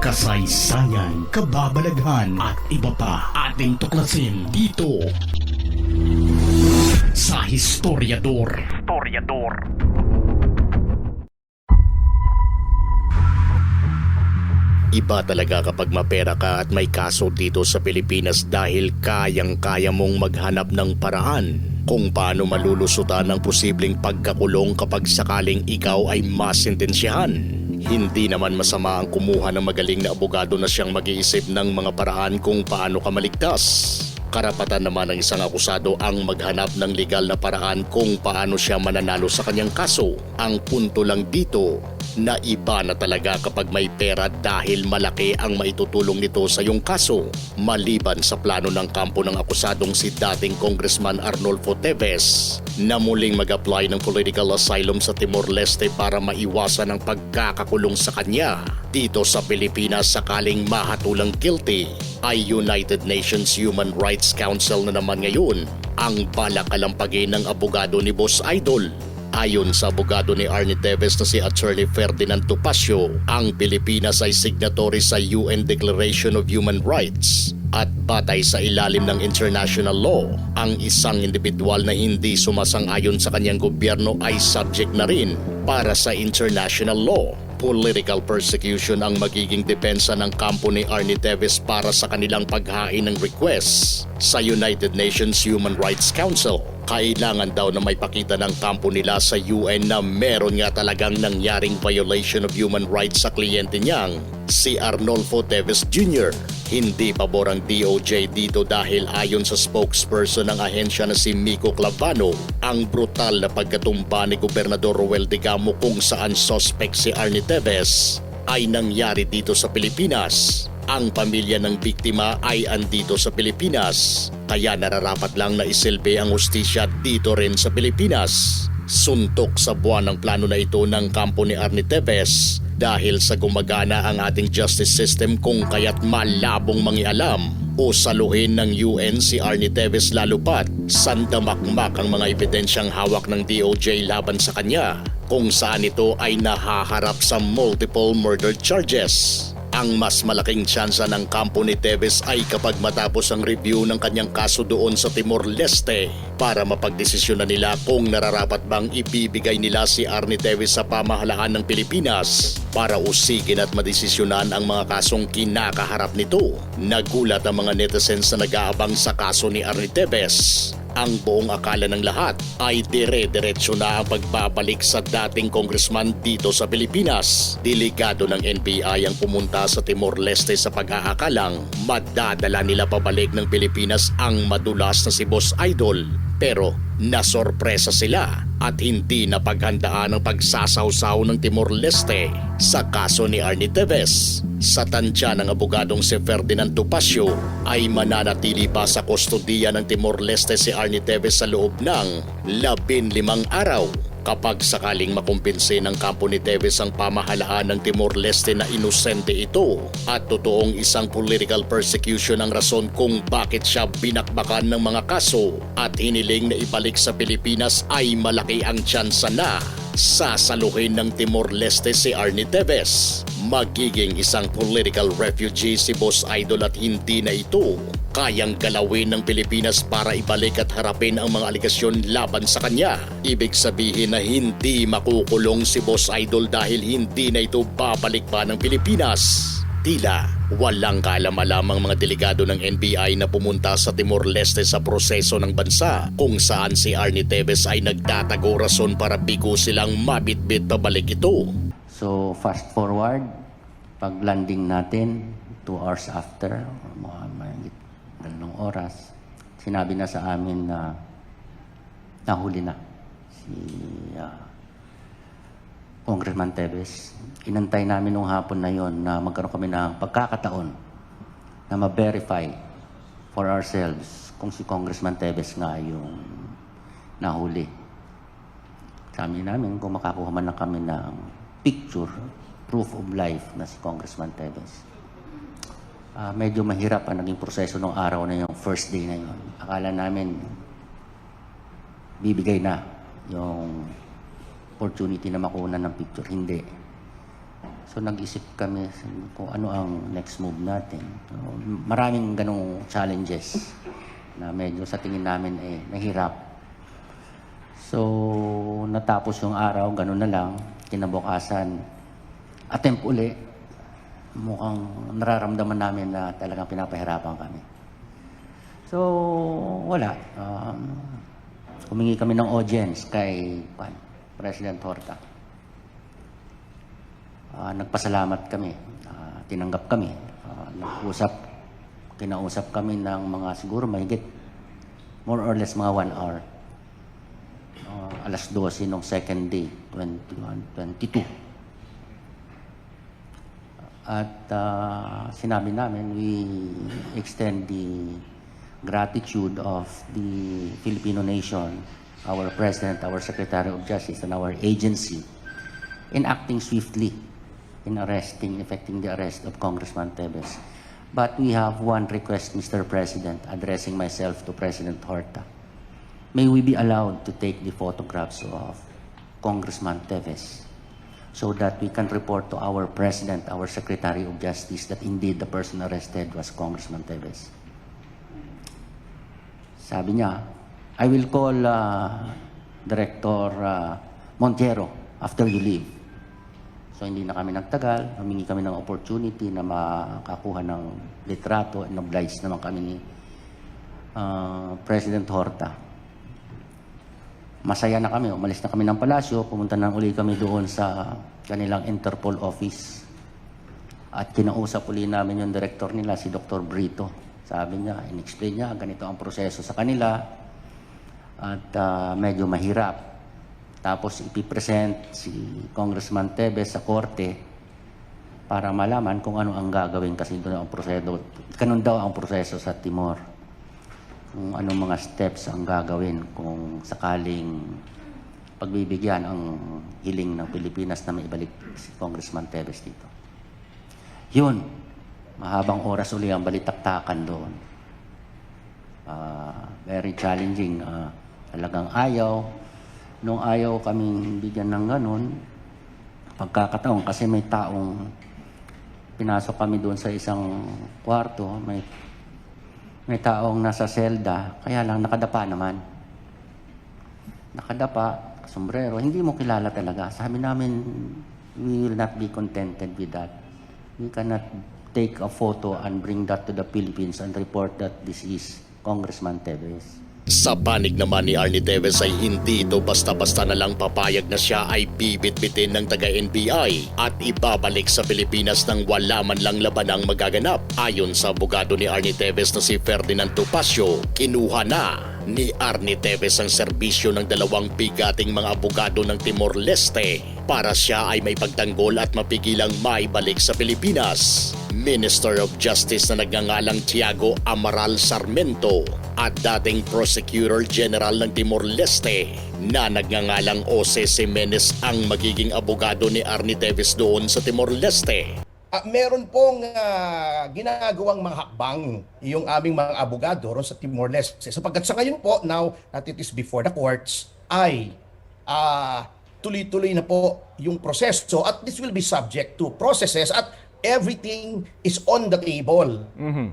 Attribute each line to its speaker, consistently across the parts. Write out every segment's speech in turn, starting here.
Speaker 1: kasaysayan, kababalaghan at iba pa ating tuklasin dito sa Historiador. Historiador.
Speaker 2: Iba talaga kapag mapera ka at may kaso dito sa Pilipinas dahil kayang-kaya mong maghanap ng paraan kung paano malulusutan ang posibleng pagkakulong kapag sakaling ikaw ay masintensyahan. Hindi naman masama ang kumuha ng magaling na abogado na siyang mag-iisip ng mga paraan kung paano ka maligtas. Karapatan naman ng isang akusado ang maghanap ng legal na paraan kung paano siya mananalo sa kanyang kaso. Ang punto lang dito na iba na talaga kapag may pera dahil malaki ang maitutulong nito sa iyong kaso. Maliban sa plano ng kampo ng akusadong si dating Congressman Arnolfo Teves na muling mag-apply ng political asylum sa Timor-Leste para maiwasan ang pagkakakulong sa kanya. Dito sa Pilipinas sakaling mahatulang guilty ay United Nations Human Rights Council na naman ngayon ang balak kalampagin ng abogado ni Boss Idol. Ayon sa abogado ni Arnie Teves na si Attorney Ferdinand Topacio, ang Pilipinas ay signatory sa UN Declaration of Human Rights at batay sa ilalim ng international law, ang isang individual na hindi sumasang-ayon sa kanyang gobyerno ay subject na rin para sa international law. Political persecution ang magiging depensa ng kampo ni Arnie Teves para sa kanilang paghain ng request sa United Nations Human Rights Council. Kailangan daw na may pakita ng kampo nila sa UN na meron nga talagang nangyaring violation of human rights sa kliyente niyang si Arnolfo Teves Jr. Hindi pabor ang DOJ dito dahil ayon sa spokesperson ng ahensya na si Miko Clavano, ang brutal na pagkatumba ni Gobernador Roel de Gamo kung saan suspect si Arnie Teves ay nangyari dito sa Pilipinas. Ang pamilya ng biktima ay andito sa Pilipinas, kaya nararapat lang na isilbi ang hustisya dito rin sa Pilipinas. Suntok sa buwan ng plano na ito ng kampo ni Arnie Teves dahil sa gumagana ang ating justice system kung kaya't malabong mangialam o saluhin ng UN si Arnie Teves lalo pat sandamakmak ang mga ebidensyang hawak ng DOJ laban sa kanya kung saan ito ay nahaharap sa multiple murder charges. Ang mas malaking tsansa ng kampo ni Teves ay kapag matapos ang review ng kanyang kaso doon sa Timor-Leste para mapagdesisyon na nila kung nararapat bang ibibigay nila si Arnie Teves sa pamahalaan ng Pilipinas. Para usigin at madesisyonan ang mga kasong kinakaharap nito. Nagulat ang mga netizens na nag-aabang sa kaso ni Arnie Teves ang buong akala ng lahat ay dire-diretso na ang pagbabalik sa dating congressman dito sa Pilipinas. Delegado ng NBI ang pumunta sa Timor-Leste sa pag-aakalang madadala nila pabalik ng Pilipinas ang madulas na si Boss Idol. Pero nasorpresa sila at hindi napaghandaan ang pagsasawsaw ng Timor-Leste sa kaso ni Arnie Teves. Sa tansya ng abogadong si Ferdinand Topacio ay mananatili pa sa kustodiya ng Timor-Leste si Arnie Teves sa loob ng labin limang araw kapag sakaling makumpinse ng kampo ni Teves ang pamahalaan ng Timor-Leste na inosente ito at totoong isang political persecution ang rason kung bakit siya binakbakan ng mga kaso at hiniling na ibalik sa Pilipinas ay malaki ang tsansa na sasaluhin ng Timor-Leste si Arnie Teves. Magiging isang political refugee si Boss Idol at hindi na ito kayang galawin ng Pilipinas para ibalik at harapin ang mga aligasyon laban sa kanya. Ibig sabihin na hindi makukulong si Boss Idol dahil hindi na ito babalik pa ng Pilipinas. Tila walang kaalam-alamang mga delegado ng NBI na pumunta sa Timor-Leste sa proseso ng bansa kung saan si Arnie Teves ay nagtatago rason para bigo silang mabitbit pabalik ito.
Speaker 3: So fast forward, pag landing natin, two hours after, mga dalawang oras, sinabi na sa amin na nahuli na si ah, Congressman Tevez. Inantay namin nung hapon na yon na magkaroon kami ng pagkakataon na ma-verify for ourselves kung si Congressman Tevez nga yung nahuli. Sabi namin kung makakuha man lang kami ng picture, proof of life na si Congressman Tevez. Ah, medyo mahirap ang naging proseso ng araw na yung first day na yon. Akala namin bibigay na yung opportunity na makuha ng picture. Hindi. So nag-isip kami kung ano ang next move natin. So, maraming ganong challenges na medyo sa tingin namin eh nahirap. So natapos yung araw, ganun na lang. Kinabukasan, attempt uli. Mukhang nararamdaman namin na talagang pinapahirapan kami. So, wala. Um, humingi kami ng audience kay Juan, President Horta. Ah, nagpasalamat kami. Ah, tinanggap kami. Ah, nag-usap, kinausap kami ng mga siguro mahigit more or less mga one hour. Ah, alas 12 nung second day, 21, 22. At ah, sinabi namin, we extend the gratitude of the Filipino nation, our President, our Secretary of Justice, and our agency in acting swiftly in arresting, effecting the arrest of Congressman Tevez. But we have one request, Mr. President, addressing myself to President Horta. May we be allowed to take the photographs of Congressman Tevez so that we can report to our President, our Secretary of Justice, that indeed the person arrested was Congressman Tevez. Sabi niya, I will call uh, Director uh, Montero after you leave. So hindi na kami nagtagal, humingi kami ng opportunity na makakuha ng litrato and oblige naman kami ni uh, President Horta. Masaya na kami, umalis na kami ng palasyo, pumunta na uli kami doon sa kanilang Interpol office. At kinausap uli namin yung director nila, si Dr. Brito. Sabi niya, in-explain niya, ganito ang proseso sa kanila. At ah, medyo mahirap. Tapos ipipresent si Congressman Tevez sa korte para malaman kung ano ang gagawin kasi doon ang proseso. Ganun daw ang proseso sa Timor. Kung anong mga steps ang gagawin kung sakaling pagbibigyan ang hiling ng Pilipinas na maibalik si Congressman Tevez dito. Yun, mahabang oras uli ang balitaktakan doon. Ah, very challenging. ah, talagang ayaw. Nung ayaw kaming bigyan ng ganun, pagkakataon kasi may taong pinasok kami doon sa isang kwarto, may may taong nasa selda, kaya lang nakadapa naman. Nakadapa, sombrero, hindi mo kilala talaga. Sabi namin, we will not be contented with that. We cannot take a photo and bring that to the Philippines and report that this is Congressman Tevez.
Speaker 2: Sa panig naman ni Arnie Teves ay hindi ito basta-basta na lang papayag na siya ay bibit-bitin ng taga-NBI at ibabalik sa Pilipinas nang wala man lang labanang magaganap. Ayon sa abogado ni Arnie Teves na si Ferdinand Topacio, kinuha na ni Arnie Teves ang serbisyo ng dalawang bigating mga abogado ng Timor-Leste para siya ay may pagtanggol at mapigilang maibalik sa Pilipinas. Minister of Justice na nagngangalang Tiago Amaral Sarmento at dating Prosecutor General ng Timor-Leste na nagngangalang Jose Jimenez ang magiging abogado ni Arnie Teves doon sa Timor-Leste.
Speaker 4: Ah, meron pong ah, ginagawang mga hakbang yung aming mga abogado sa Timor-Leste. Sapagkat sa ngayon po, now that it is before the courts, ay ah, tuloy-tuloy na po yung proseso at this will be subject to processes at everything is on the table.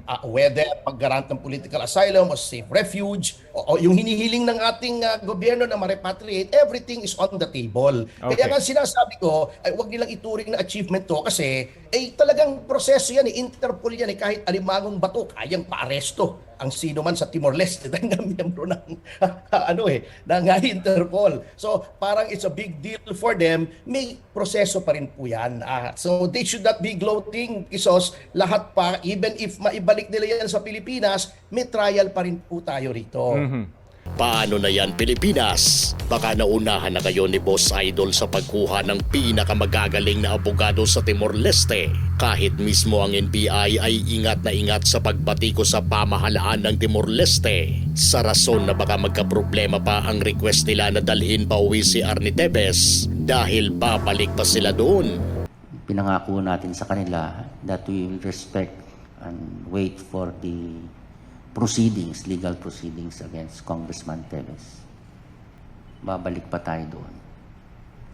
Speaker 4: Ah, whether paggarant ng political asylum o safe refuge o, o yung hinihiling ng ating ah, gobyerno na ma-repatriate, everything is on the table. Kaya
Speaker 5: Okay.
Speaker 4: nga sinasabi ko, ay wag nilang ituring na achievement to kasi eh talagang proseso yan, eh, Interpol yan, eh, kahit alimangong bato, kayang paaresto ang sino man sa Timor-Leste dahil nga miyembro ng ano eh, ng Interpol. So parang it's a big deal for them, may proseso pa rin po yan. Ah, so they should not be gloating, isos, lahat pa, even if maibalik nila yan sa Pilipinas, may trial pa rin po tayo rito.
Speaker 2: Paano na yan Pilipinas? Baka naunahan na kayo ni Boss Idol sa pagkuha ng pinakamagagaling na abogado sa Timor-Leste. Kahit mismo ang NBI ay ingat na ingat sa pagbatiko sa pamahalaan ng Timor-Leste. Sa rason na baka magkaproblema pa ang request nila na dalhin pa uwi si Arnie Tevez dahil babalik pa sila doon.
Speaker 3: Pinangako natin sa kanila that we will respect and wait for the proceedings, legal proceedings against Congressman Tevez. Babalik pa tayo doon.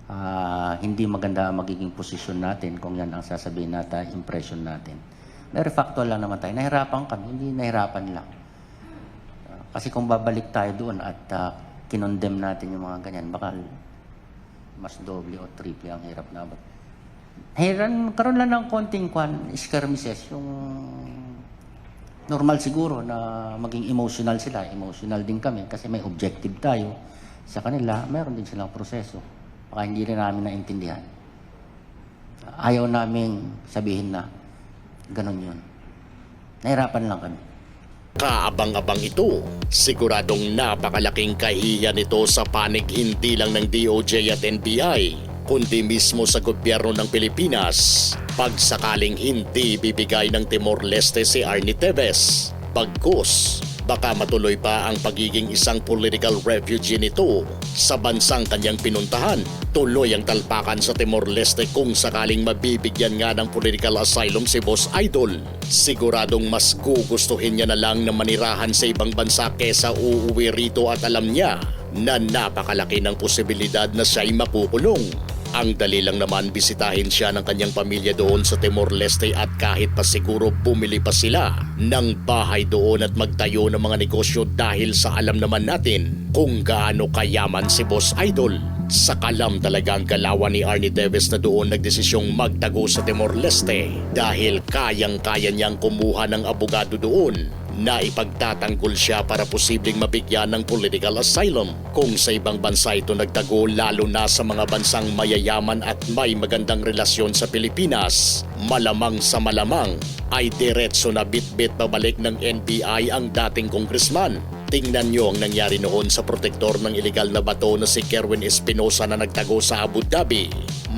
Speaker 3: ah, hindi maganda ang magiging posisyon natin kung yan ang sasabihin natin, impression natin. Very factual lang naman tayo. Nahirapan kami, hindi nahirapan lang. Ah, kasi kung babalik tayo doon at uh, kinondem natin yung mga ganyan, baka mas doble o triple ang hirap na abot. Hiran, karoon lang ng konting kwan, skirmishes, yung normal siguro na maging emotional sila. Emotional din kami kasi may objective tayo. Sa kanila, meron din silang proseso. Baka hindi rin namin naintindihan. Ayaw namin sabihin na ganun yun. Nahirapan lang kami.
Speaker 2: Kaabang-abang ito. Siguradong napakalaking kahiya nito sa panig hindi lang ng DOJ at NBI, kundi mismo sa gobyerno ng Pilipinas pag sakaling hindi bibigay ng Timor-Leste si Arnie Teves. Bagkus, baka matuloy pa ang pagiging isang political refugee nito sa bansang kanyang pinuntahan. Tuloy ang talpakan sa Timor-Leste kung sakaling mabibigyan nga ng political asylum si Boss Idol. Siguradong mas gugustuhin niya na lang na manirahan sa ibang bansa kesa uuwi rito at alam niya na napakalaki ng posibilidad na siya'y makukulong. Ang dali lang naman bisitahin siya ng kanyang pamilya doon sa Timor-Leste at kahit pa siguro bumili pa sila ng bahay doon at magtayo ng mga negosyo dahil sa alam naman natin kung gaano kayaman si Boss Idol. Sa kalam talaga ang galawan ni Arnie Davis na doon nagdesisyong magtago sa Timor-Leste dahil kayang-kaya niyang kumuha ng abogado doon na ipagtatanggol siya para posibleng mabigyan ng political asylum kung sa ibang bansa ito nagtago lalo na sa mga bansang mayayaman at may magandang relasyon sa Pilipinas. Malamang sa malamang ay diretso na bitbit pabalik ng NBI ang dating congressman. Tingnan niyo ang nangyari noon sa protektor ng ilegal na bato na si Kerwin Espinosa na nagtago sa Abu Dhabi.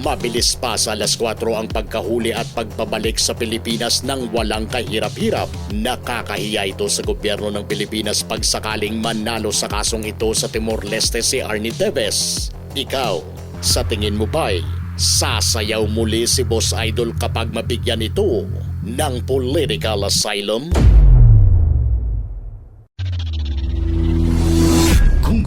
Speaker 2: Mabilis pa sa alas 4 ang pagkahuli at pagpabalik sa Pilipinas ng walang kahirap-hirap. Nakakahiya ito sa gobyerno ng Pilipinas pag sakaling manalo sa kasong ito sa Timor-Leste si Arnie Teves. Ikaw, sa tingin mo ba'y sasayaw muli si Boss Idol kapag mabigyan ito ng political asylum?